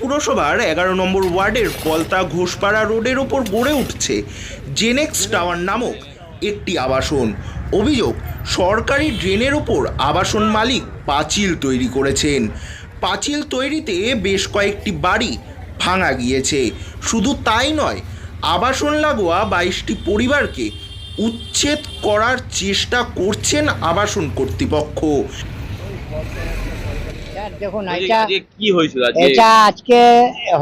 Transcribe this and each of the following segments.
পুরসভার এগারো নম্বর ওয়ার্ডের পলতা ঘোষপাড়া রোডের ওপর গড়ে উঠছে জেনেক্স টাওয়ার নামক একটি আবাসন। অভিযোগ, সরকারি ড্রেনের ওপর আবাসন মালিক পাঁচিল তৈরি করেছেন। পাঁচিল তৈরিতে বেশ কয়েকটি বাড়ি ভাঙা গিয়েছে। শুধু তাই নয়, আবাসন লাগোয়া বাইশটি পরিবারকে উচ্ছেদ করার চেষ্টা করছেন আবাসন কর্তৃপক্ষ। স্যার দেখুন এটা কি হয়েছিল? এটা আজকে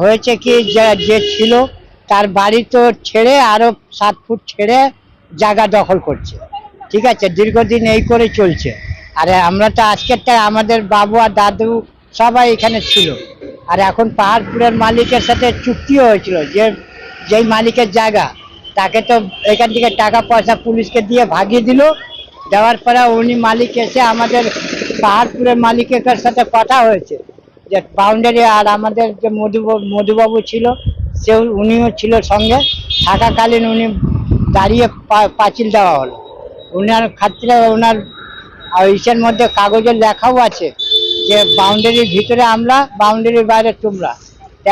হয়েছে কি যে যে ছিল তার বাড়ি তো ছেড়ে আরও সাত ফুট ছেড়ে জায়গা দখল করছে। ঠিক আছে দীর্ঘদিন এই করে চলছে। আরে আমরা তো আজকেরটা আমাদের বাবু আর দাদু সবাই এখানে ছিল। আর এখন পাহাড়পুরের মালিকের সাথে চুক্তিও হয়েছিল যে যেই মালিকের জায়গা তাকে তো এখান থেকে টাকা পয়সা পুলিশকে দিয়ে ভাগিয়ে দিল। দেওয়ার পরে উনি মালিক এসে আমাদের পাহাড়পুরের মালিকের সাথে কথা হয়েছে? যে বাউন্ডারি আর আমাদের যে মধু মধুবাবু ছিল, সে উনিও ছিল সঙ্গে। থাকাকালীন উনি দাঁড়িয়ে পাঁচিল দেওয়া হলো। উনার ক্ষেত্রে ওনার ইসের মধ্যে কাগজে লেখাও আছে যে বাউন্ডারির ভিতরে আমরা বাউন্ডারির বাইরে তোমরা।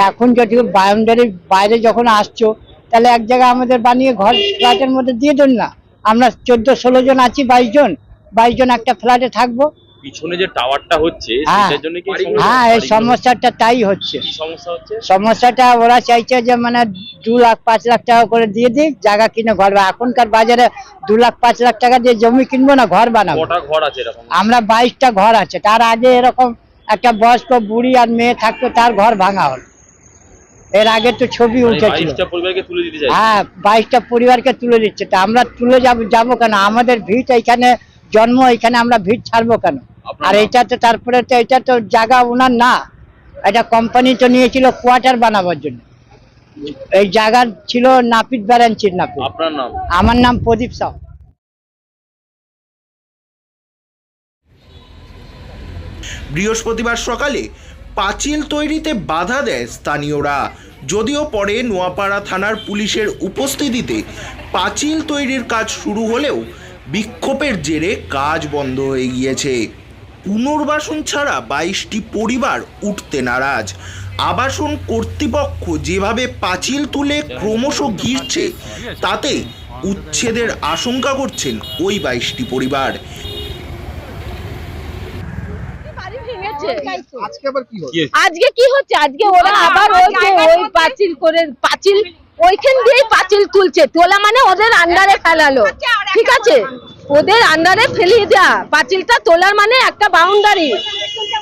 এখন যদি বাউন্ডারির বাইরে যখন আসছো, তাহলে এক জায়গায় আমাদের বানিয়ে ঘর, ফ্ল্যাটের মধ্যে দিয়ে দেন না। আমরা চোদ্দ ষোলো জন আছি, বাইশ জন। বাইশ জন একটা ফ্ল্যাটে থাকব। পিছনে যে টাওয়ারটা হচ্ছে হ্যাঁ। সেটার জন্য কি হ্যাঁ এই সমস্যাটা তাই হচ্ছে। কি সমস্যা হচ্ছে? সমস্যাটা ওরা চাইছে যে মানে দু লাখ পাঁচ লাখ টাকা করে দিয়ে দিই জায়গা কিনে ঘর এখনকার বাজারে দু লাখ পাঁচ লাখ টাকা দিয়ে জমি কিনবো না ঘর বানাবো। কটা ঘর আছে এরকম? আমরা বাইশটা ঘর আছে। তার আগে এরকম একটা বয়স্ক বুড়ি আর মেয়ে থাকতো তার ঘর ভাঙা হলো। এর আগে তো ছবি মানে উঠেছিল। চাই হ্যাঁ বাইশটা পরিবারকে তুলে দিচ্ছে। তা আমরা তুলে যাব যাব কেন? আমাদের ভিট এখানে জন্ম এখানে আমরা ভিট ছাড়বো কেন? আর এটা তো তারপরে তো এটা তো জায়গা ওনার না। এটা কোম্পানি তো নিয়েছিল কোয়ার্টার বানাবার জন্য। এই জায়গা ছিল নাপিত ব্যারাঞ্চির নাপিত আপনার নাম? আমার নাম প্রদীপ সাউ বৃহস্পতিবার সকালে পাঁচিল তৈরিতে বাধা দেয় স্থানীয়রা। যদিও পরে নোয়াপাড়া থানার পুলিশের উপস্থিতিতে পাঁচিল তৈরির কাজ শুরু হলেও বিক্ষোভের জেরে কাজ বন্ধ হয়ে গিয়েছে। পুনর্বাসন ছাড়া বাইশটি পরিবার উঠতে নারাজ। আবাসন কর্তৃপক্ষ যেভাবে পাঁচিল তুলে ক্রমশ ঘিরছে, তাতে উচ্ছেদের আশঙ্কা করছেন ওই বাইশটি পরিবার। আজকে আবার কি হলো আজকে কি হচ্ছে? আজকে ওরা আবার ওই ওই পাঁচিল করে পাঁচিল ওইখান দিয়েই পাঁচিল তুলছে। তোলা মানে ওদের আন্ডারে ফেলালো। ঠিক আছে ওদের আন্ডারে ফেলিয়ে দেয়া পাঁচিলটা তোলার মানে একটা বাউন্ডারি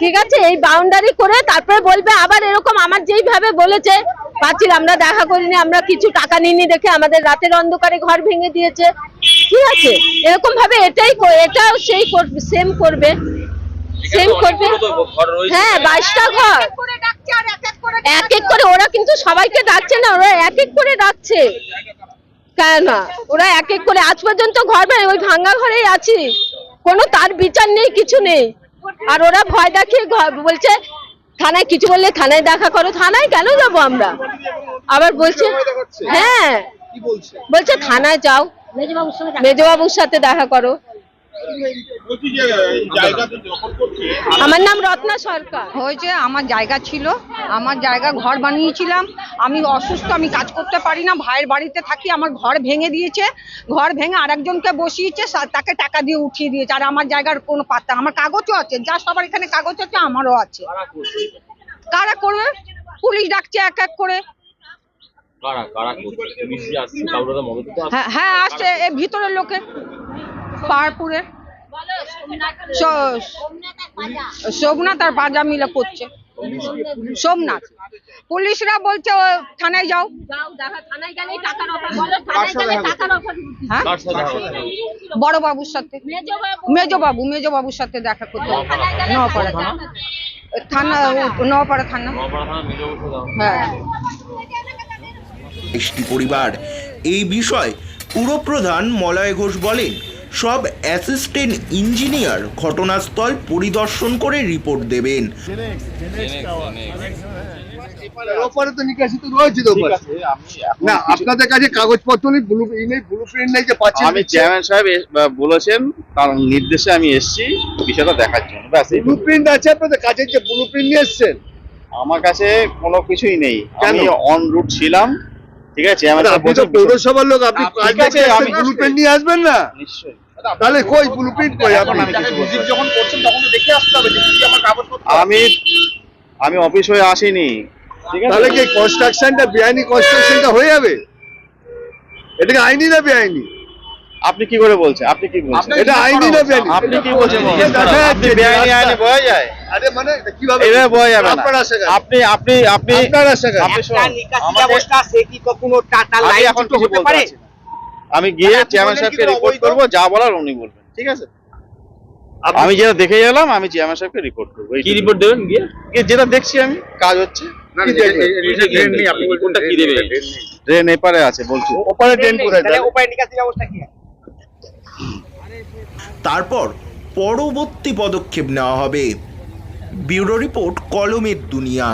ঠিক আছে? এই বাউন্ডারি করে তারপরে বলবে আবার এরকম আমার যেইভাবে বলেছে পাঁচিল আমরা দেখা করিনি আমরা কিছু টাকা নিইনি দেখে আমাদের রাতের অন্ধকারে ঘর ভেঙে দিয়েছে। ঠিক আছে? এরকম ভাবে এটাই কর- এটাও সেই সেম করবে। সেম করবে। হ্যাঁ বাইশটা ঘর। এক এক করে ওরা কিন্তু সবাইকে ডাকছে না ওরা এক এক করে ডাকছে। কেন? না ওরা এক এক করে আজ পর্যন্ত ঘর ওই ভাঙ্গা ঘরেই আছি। কোনো তার বিচার নেই কিছু নেই। আর ওরা ভয় দেখিয়ে ঘর- বলছে থানায় কিছু বললে থানায় দেখা করো। থানায় কেন যাব আমরা? আবার বলছে হ্যাঁ। বলছে? বলছে থানায় যাও। মেজবাবুর সাথে দেখা করো। আমার নাম রত্না সরকার। হয়েছে আমার জায়গা ছিল আমার জায়গা ঘর বানিয়েছিলাম। আমি অসুস্থ আমি কাজ করতে পারি না ভাইয়ের বাড়িতে থাকি আমার ঘর ভেঙে দিয়েছে। ঘর ভেঙে আরেকজনকে বসিয়েছে তাকে টাকা দিয়ে উঠিয়ে দিয়েছে। আর আমার জায়গার কোনো পাত্তা আমার কাগজও আছে যা সবার এখানে কাগজ আছে আমারও আছে। কারা করবে? পুলিশ ডাকছে এক এক করে। হ্যাঁ হ্যাঁ আসছে এ ভিতরের লোকে। পাহাড়পুরে। সোমনাথ আর বাজা মিলে করছে। সোমনাথ। পুলিশরা বলছে থানায় যাও। হ্যাঁ? বড় বাবুর সাথে। মেজো বাবু, মেজো বাবুর সাথে দেখা করতে হবে। থানা। থানা হ্যাঁ। পরিবার। এই বিষয় পুরপ্রধান মলয় ঘোষ বলেন সব অ্যাসিস্ট্যান্ট ইঞ্জিনিয়ার ঘটনাস্থল পরিদর্শন করে রিপোর্ট দেবেন। ওপারে তো নিকাশি তো রয়েছে তো না আপনাদের কাছে কাগজপত্র নেই ব্লু নেই ব্লু প্রিন্ট নেই যে পাচ্ছেন আমি চেয়ারম্যান সাহেব বলেছেন তার নির্দেশে আমি এসেছি বিষয়টা দেখার জন্য। ব্যাস ব্লু প্রিন্ট আছে আপনাদের কাছে যে ব্লু প্রিন্ট নিয়ে এসছেন? আমার কাছে কোনো কিছুই নেই। আমি অন রুট ছিলাম ঠিক আছে পৌরসভার লোক আপনি ব্লু প্রিন্ট নিয়ে আসবেন না? নিশ্চয়ই। তাহলে কই ব্লু প্রিন্ট কই? এখন আপনি আমি কিছু বলতে পারছি না। আমি আমি অফিস হয়ে আসিনি তাহলে কি কনস্ট্রাকশনটা বেআইনি কনস্ট্রাকশনটা হয়ে যাবে? এটাকে আইনি না বেআইনি? আপনি কি করে বলছেন? আপনি কি বলছেন? এটা আইনি না বেআইনি? আপনি কি বলছেন? দেখা আপনি বেআইনি আইনি বোঝা যায়? আরে মানে কীভাবে এটা বোঝা যাবে না। আপনি আপনি আপনি আপনার আশা আপনি শুনুন, আমাকে- আমি এখন কিছু বলতে পারছি না। আমি গিয়ে চেয়ারম্যান সাহেবকে রিপোর্ট করব যা বলার উনি বলবেন। ঠিক আছে। আমি যেটা দেখে গেলাম আমি চেয়ারম্যান সাহেবকে রিপোর্ট করব কি রিপোর্ট দেবেন গিয়ে? যেটা দেখছি আমি কাজ হচ্ছে ট্রেন এপারে আছে বলছি। ওপারে ট্রেন কোথায়? তারপর পরবর্তী পদক্ষেপ নেওয়া হবে। ব্যুরো রিপোর্ট কলমের দুনিয়া।